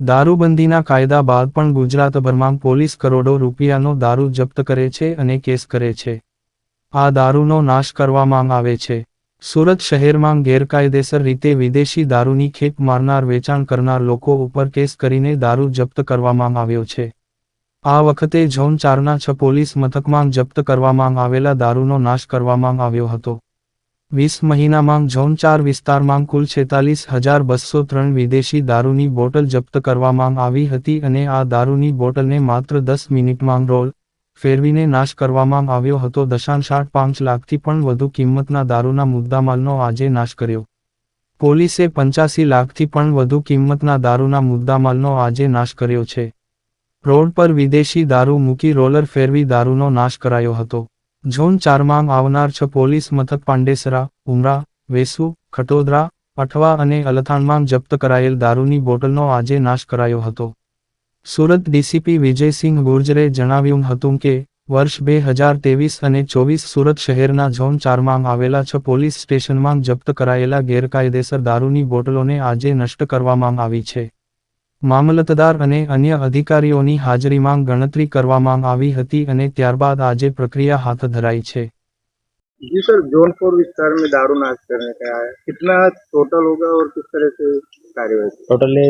દારૂબંધીના કાયદા બાદ પણ ગુજરાતભરમાં પોલીસ કરોડો રૂપિયાનો દારૂ જપ્ત કરે છે અને કેસ કરે છે. આ દારૂનો નાશ કરવામાં આવે છે. સુરત શહેરમાં ગેરકાયદેસર રીતે વિદેશી દારૂની ખેપ મારનાર વેચાણ કરનાર લોકો ઉપર કેસ કરીને દારૂ જપ્ત કરવામાં આવ્યો છે. આ વખતે ઝોન ચારના છ પોલીસ મથકમાં જપ્ત કરવામાં આવેલા દારૂનો નાશ કરવામાં આવ્યો હતો. વીસ મહિનામાં ઝોન ચાર વિસ્તારમાં કુલ છેતાલીસ હજાર બસો ત્રણ વિદેશી દારૂની બોટલ જપ્ત કરવામાં આવી હતી અને આ દારૂની બોટલને માત્ર દસ મિનિટમાં રોલ ફેરવીને નાશ કરવામાં આવ્યો હતો. દશાંશ આઠ પાંચ લાખથી પણ વધુ કિંમતના દારૂના મુદ્દામાલનો આજે નાશ કર્યો. પોલીસે પંચ્યાસી લાખથી પણ વધુ કિંમતના દારૂના મુદ્દામાલનો આજે નાશ કર્યો છે. રોડ પર વિદેશી દારૂ મૂકી રોલર ફેરવી દારૂનો નાશ કરાયો હતો. ઝોન ચારમાં આવનાર છ પોલીસ મથક પાંડેસરા, ઉમરા, વેસુ, ખટોદરા, અઠવા અને અલથાણમાં જપ્ત કરાયેલ દારૂની બોટલનો આજે નાશ કરાયો હતો. સુરત ડીસીપી વિજયસિંહ ગુર્જરે જણાવ્યું હતું કે, વર્ષ બે હજાર તેવીસ અને ચોવીસ સુરત શહેરના ઝોન ચારમાં આવેલા છ પોલીસ સ્ટેશનમાં જપ્ત કરાયેલા ગેરકાયદેસર દારૂની બોટલોને આજે નષ્ટ કરવામાં આવી છે. મામલતદાર અને અન્ય અધિકારીઓની હાજરીમાં ગણતરી કરવામાં આવી હતી અને ત્યારબાદ આજે પ્રક્રિયા હાથ ધરાઈ છે जी सर जौनपुर विस्तार में दारू नाश करने का है कितना टोटल होगा और किस तरह से कार्यवाही की? टोटली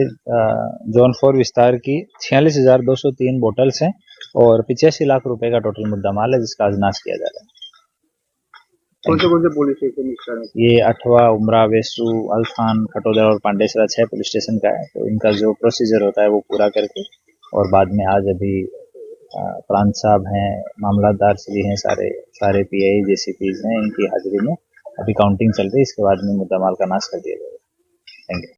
जोन फोर विस्तार की छियालीस हजार दो सौ तीन बोटल्स हैं और पिचासी लाख रुपए का टोटल मुद्दा माल है जिसका आज नाश किया जा रहा कौन से पुलिस स्टेशन ये अठवा उमरा, वेसू, अलफान खटोदर और पांडेसरा छह पुलिस स्टेशन का है तो इनका जो प्रोसीजर होता है वो पूरा करके, और बाद में आज अभी प्रांत साहब हैं, मामलादार श्री हैं सारे सारे P I J C Ps हैं, इनकी हाजिरी में अभी काउंटिंग चल रही है, इसके बाद में मुद्दा माल का नाश कर दिया जाएगा। Thank you